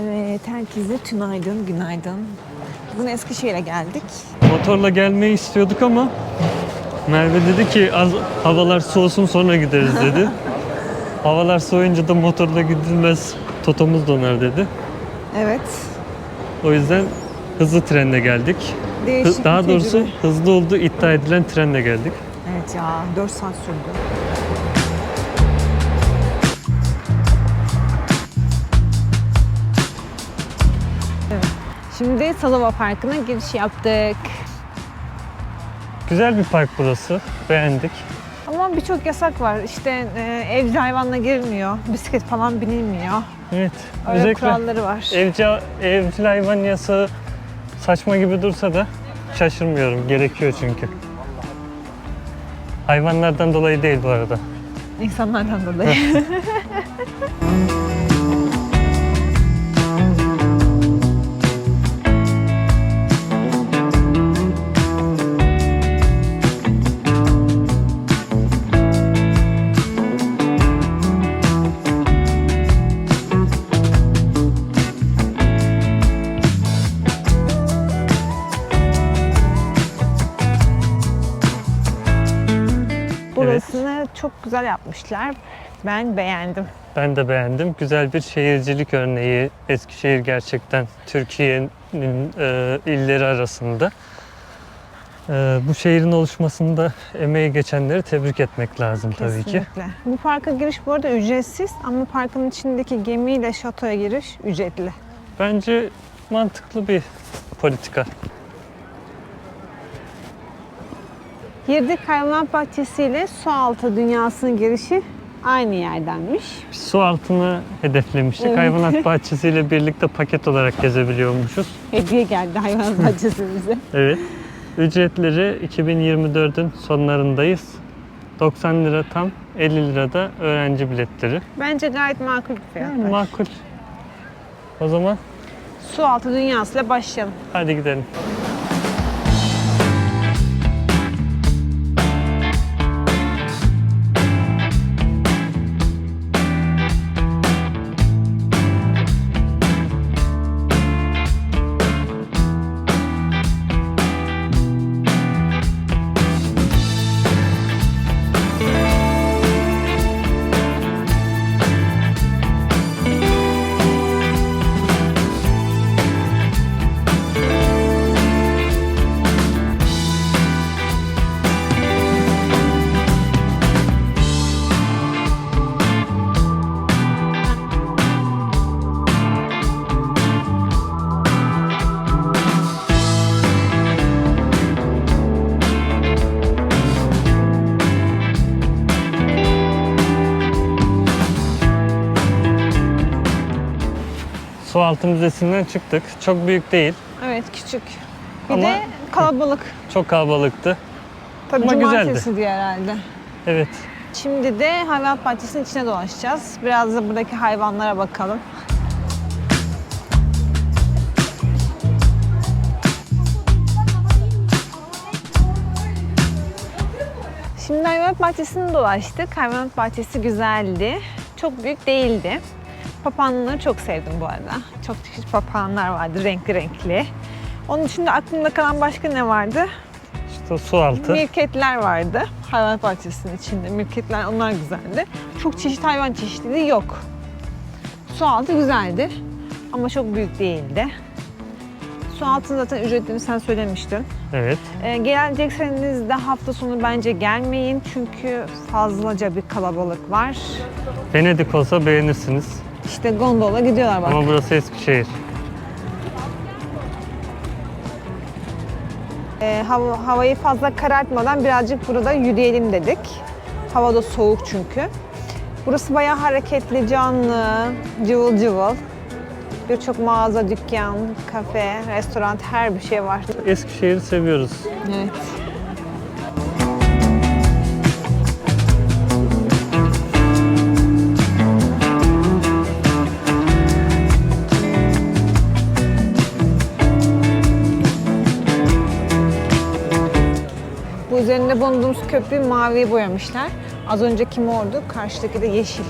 Evet, herkese tünaydın, günaydın. Bugün Eskişehir'e geldik. Motorla gelmeyi istiyorduk ama Merve dedi ki az havalar soğusun sonra gideriz dedi. havalar soğuyunca da motorla gidilmez. Totomuz donar dedi. Evet. O yüzden hızlı trenle geldik. Hı- Değişik Daha bir doğrusu tecrübe. hızlı olduğu iddia edilen trenle geldik. Evet ya, 4 saat sürdü. Şimdi Salova Parkı'na giriş yaptık. Güzel bir park burası. Beğendik. Ama birçok yasak var. İşte e, evcil hayvanla girilmiyor, bisiklet falan binilmiyor. Evet. Öyle Özellikle kuralları var. evcil, evcil hayvan yasağı saçma gibi dursa da şaşırmıyorum. Gerekiyor çünkü. Hayvanlardan dolayı değil bu arada. İnsanlardan dolayı. Burasını çok güzel yapmışlar. Ben beğendim. Ben de beğendim. Güzel bir şehircilik örneği. Eskişehir gerçekten Türkiye'nin e, illeri arasında. E, bu şehrin oluşmasında emeği geçenleri tebrik etmek lazım tabii ki. Kesinlikle. Bu parka giriş bu arada ücretsiz ama parkın içindeki gemiyle şatoya giriş ücretli. Bence mantıklı bir politika. Girdik hayvanat bahçesi ile su altı dünyasına girişi aynı yerdenmiş. Su altını hedeflemiştik. Evet. Hayvanat bahçesiyle birlikte paket olarak gezebiliyormuşuz. Hediye geldi hayvanat bahçesimize. Evet. Ücretleri 2024'ün sonlarındayız. 90 lira tam, 50 lira da öğrenci biletleri. Bence gayet makul bir fiyat. Yani makul. O zaman Su altı dünyasıyla başlayalım. hadi gidelim. Su altı müzesinden çıktık. Çok büyük değil. Evet küçük. Bir Ama- de kalabalık. Çok kalabalıktı. Tabii Ama güzeldi. cumartesi diye herhalde. Evet. Şimdi de hayvanat bahçesinin içine dolaşacağız. Biraz da buradaki hayvanlara bakalım. Şimdi hayvanat bahçesini dolaştık. Hayvanat bahçesi güzeldi. Çok büyük değildi. Papağanları çok sevdim bu arada. Çok çeşitli papağanlar vardı renkli renkli. Onun dışında aklımda kalan başka ne vardı? İşte su altı. Mirketler vardı hayvan bahçesinin içinde. Mirketler onlar güzeldi. Çok çeşit hayvan çeşitliliği yok. Su altı güzeldi ama çok büyük değildi. Su altının zaten ücretlerini sen söylemiştin. Evet. Ee, gelecekseniz de hafta sonu bence gelmeyin çünkü fazlaca bir kalabalık var. Venedik olsa beğenirsiniz. İşte gondola gidiyorlar bak. Ama burası Eskişehir. Ee, hava, havayı fazla karartmadan birazcık burada yürüyelim dedik. Hava da soğuk çünkü. Burası bayağı hareketli, canlı, cıvıl cıvıl. Birçok mağaza, dükkan, kafe, restoran her bir şey var. Eskişehir'i seviyoruz. Evet. Bu üzerinde bulunduğumuz köprüyü maviye boyamışlar. Az önceki mordu, karşıdaki de yeşil.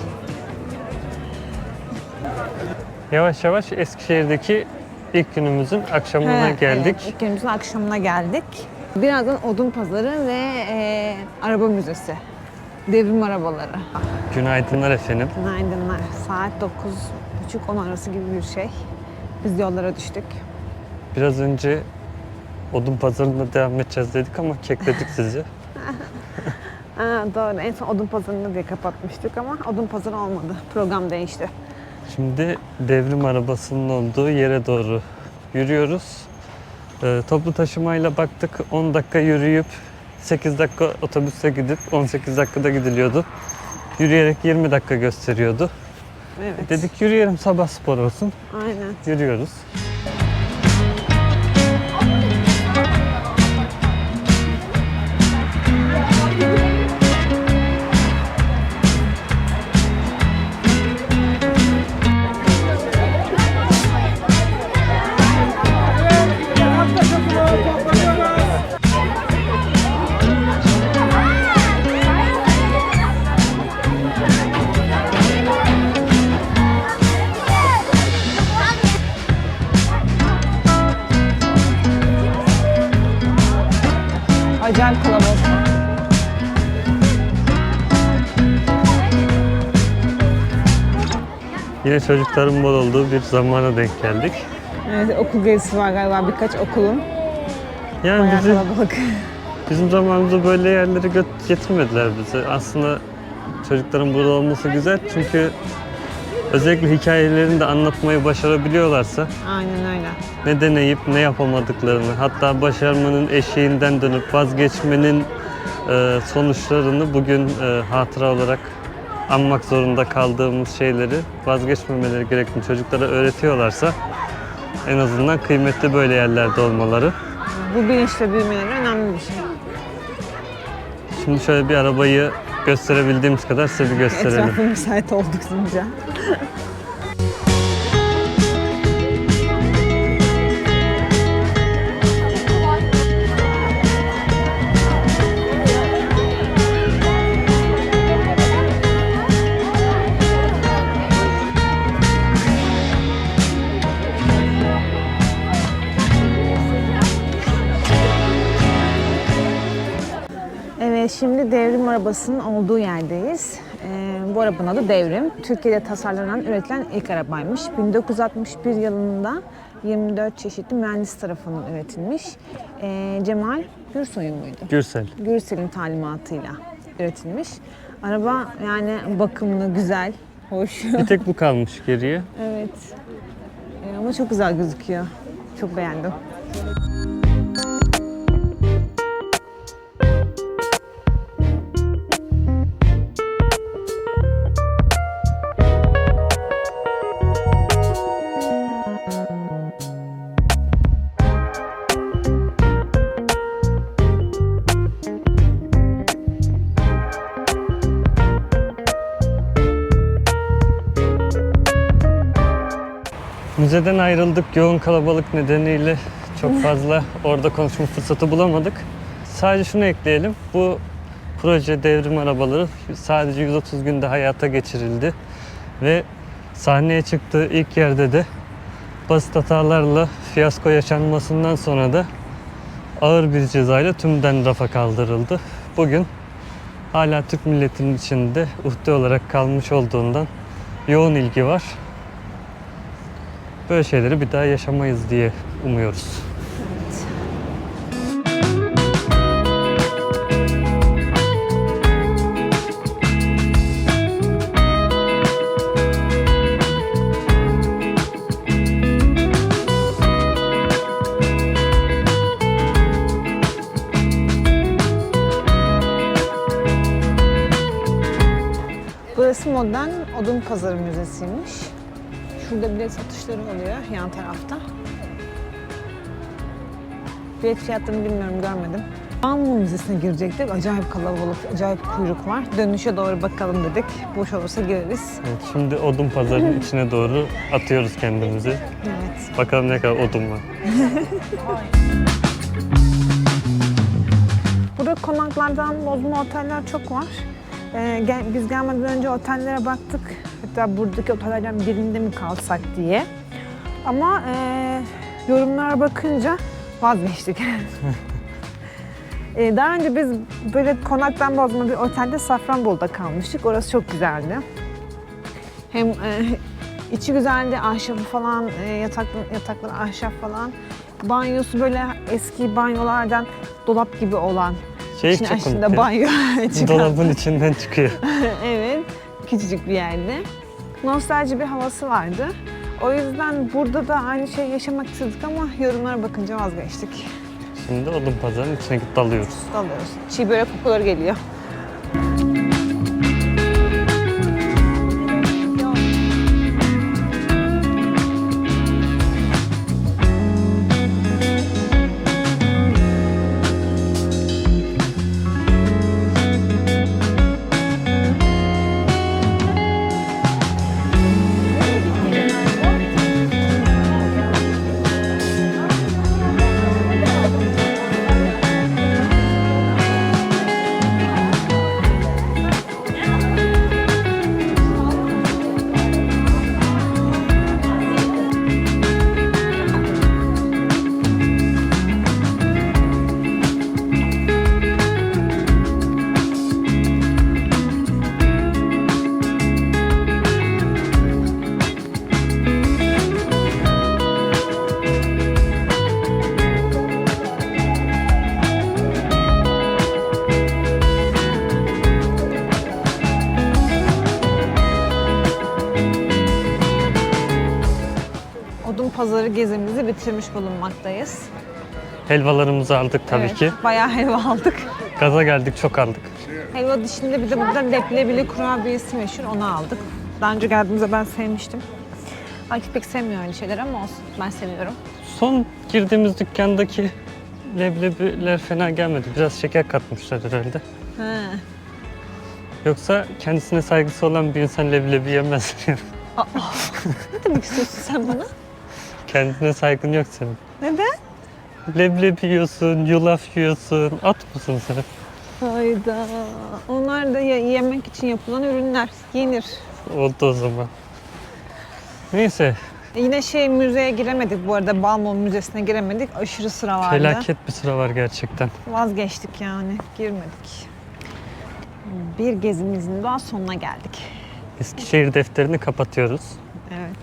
Yavaş yavaş Eskişehir'deki ilk günümüzün akşamına He, geldik. Evet, ilk günümüzün akşamına geldik. Birazdan Odun Pazarı ve e, Araba Müzesi. Devrim arabaları. Günaydınlar efendim. Günaydınlar. Saat 9.30-10 arası gibi bir şey. Biz yollara düştük. Biraz önce odun pazarında devam edeceğiz dedik ama kekledik sizi. Aa, doğru. En son Odun Pazarı'nı diye kapatmıştık ama Odun Pazarı olmadı. Program değişti. Şimdi devrim arabasının olduğu yere doğru yürüyoruz. Ee, toplu taşımayla baktık 10 dakika yürüyüp 8 dakika otobüse gidip 18 dakikada gidiliyordu. Yürüyerek 20 dakika gösteriyordu. Evet. Dedik yürüyelim sabah spor olsun. Aynen. Yürüyoruz. Yine çocukların bol olduğu bir zamana denk geldik. Evet, okul gezisi var galiba birkaç okulun. Yani Bayağı bizi, kalabalık. bizim zamanımızda böyle yerlere gö- getirmediler bizi. Aslında çocukların burada olması güzel çünkü özellikle hikayelerini de anlatmayı başarabiliyorlarsa Aynen öyle. ne deneyip ne yapamadıklarını hatta başarmanın eşiğinden dönüp vazgeçmenin e, sonuçlarını bugün e, hatıra olarak anmak zorunda kaldığımız şeyleri vazgeçmemeleri gerektiğini çocuklara öğretiyorlarsa en azından kıymetli böyle yerlerde olmaları. Bu bilinçle büyümeleri önemli bir şey. Şimdi şöyle bir arabayı gösterebildiğimiz kadar size bir gösterelim. Etrafı müsait oldukça. Şimdi devrim arabasının olduğu yerdeyiz. Ee, bu arabanın adı Devrim. Türkiye'de tasarlanan, üretilen ilk arabaymış. 1961 yılında 24 çeşitli mühendis tarafından üretilmiş. Ee, Cemal Gürsoy'un muydu? Gürsel. Gürsel'in talimatıyla üretilmiş. Araba yani bakımlı, güzel, hoş. Bir tek bu kalmış geriye. evet. Ee, ama çok güzel gözüküyor. Çok beğendim. Müzeden ayrıldık. Yoğun kalabalık nedeniyle çok fazla orada konuşma fırsatı bulamadık. Sadece şunu ekleyelim. Bu proje devrim arabaları sadece 130 günde hayata geçirildi. Ve sahneye çıktığı ilk yerde de basit hatalarla fiyasko yaşanmasından sonra da ağır bir cezayla tümden rafa kaldırıldı. Bugün hala Türk milletinin içinde uhde olarak kalmış olduğundan yoğun ilgi var. Böyle şeyleri bir daha yaşamayız diye umuyoruz. Burası modern odun pazarı müzesiymiş. Şurada bilet satışları oluyor yan tarafta. Bilet fiyatlarını bilmiyorum görmedim. Anmu Müzesi'ne girecektik. Acayip kalabalık, acayip kuyruk var. Dönüşe doğru bakalım dedik. Boş olursa gireriz. Evet, şimdi odun pazarının içine doğru atıyoruz kendimizi. Evet. Bakalım ne kadar odun var. Burada konaklardan bozma oteller çok var. Ee, gel- biz gelmeden önce otellere baktık. Hatta buradaki otellerden birinde mi kalsak diye. Ama eee yorumlara bakınca vazgeçtik. Eee, daha önce biz böyle konaktan bozma bir otelde Safranbolu'da kalmıştık. Orası çok güzeldi. Hem eee, içi güzeldi, ahşabı falan, eee, yatak, yatakları ahşap falan. Banyosu böyle eski banyolardan dolap gibi olan. Şey çok komik ya. banyo çıkan. Dolabın içinden çıkıyor. evet, küçücük bir yerde. Nostalji bir havası vardı. O yüzden burada da aynı şeyi yaşamak istedik ama yorumlara bakınca vazgeçtik. Şimdi odun pazarının içine dalıyoruz. Dalıyoruz. Çiğ börek kokuları geliyor. Gezimizi bitirmiş bulunmaktayız. Helvalarımızı aldık tabii Evet, ki. Bayağı helva aldık. Gaza geldik çok aldık. Helva dışında bir de burada leblebili kurabiyesi meşhur, onu aldık. Daha önce geldiğimizde ben sevmiştim. Akif pek sevmiyor öyle şeyler ama olsun. Ben seviyorum. Son girdiğimiz dükkandaki leblebiler fena gelmedi. Biraz şeker katmışlar herhalde. He. Yoksa kendisine saygısı olan bir insan leblebi yemez. Ne demek istiyorsun sen bana? Kendine saygın yok senin. Neden? Leblebi yiyorsun, yulaf yiyorsun. At mısın sen? Hayda. Onlar da ye- yemek için yapılan ürünler. Yenir. Oldu o zaman. Neyse, E Yine şey müzeye giremedik bu arada. Balmum Müzesi'ne giremedik. Aşırı sıra vardı. felaket bir sıra var gerçekten. Vazgeçtik yani. Girmedik. Bir gezimizin daha sonuna geldik. Eskişehir defterini kapatıyoruz. Evet.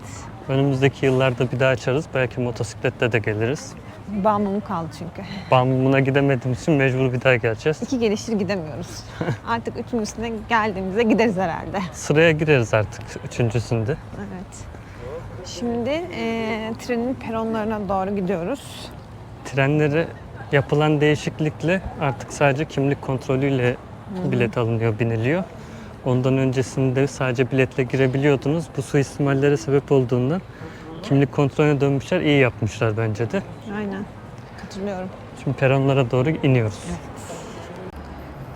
Önümüzdeki yıllarda bir daha açarız. Belki motosikletle de geliriz. Balmum kaldı çünkü. Bambumuna gidemediğimiz için mecbur bir daha geleceğiz. İki geliştir gidemiyoruz. Artık üçüncüsüne geldiğimizde gideriz herhalde. Sıraya gireriz artık üçüncüsünde. Evet. Şimdi eee, trenin peronlarına doğru gidiyoruz. Trenlere yapılan değişiklikle artık sadece kimlik kontrolüyle bilet alınıyor, biniliyor. Ondan öncesinde sadece biletle girebiliyordunuz. Bu suistimallere sebep olduğundan kimlik kontrolüne dönmüşler. iyi yapmışlar bence de. Aynen. Katılıyorum. Şimdi peronlara doğru iniyoruz.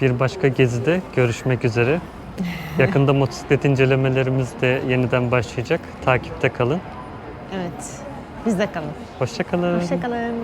Bir başka gezide görüşmek üzere. Yakında motosiklet incelemelerimiz de yeniden başlayacak. Takipte kalın. Evet. Bizde kalın. Hoşça kalın. Hoşçakalın.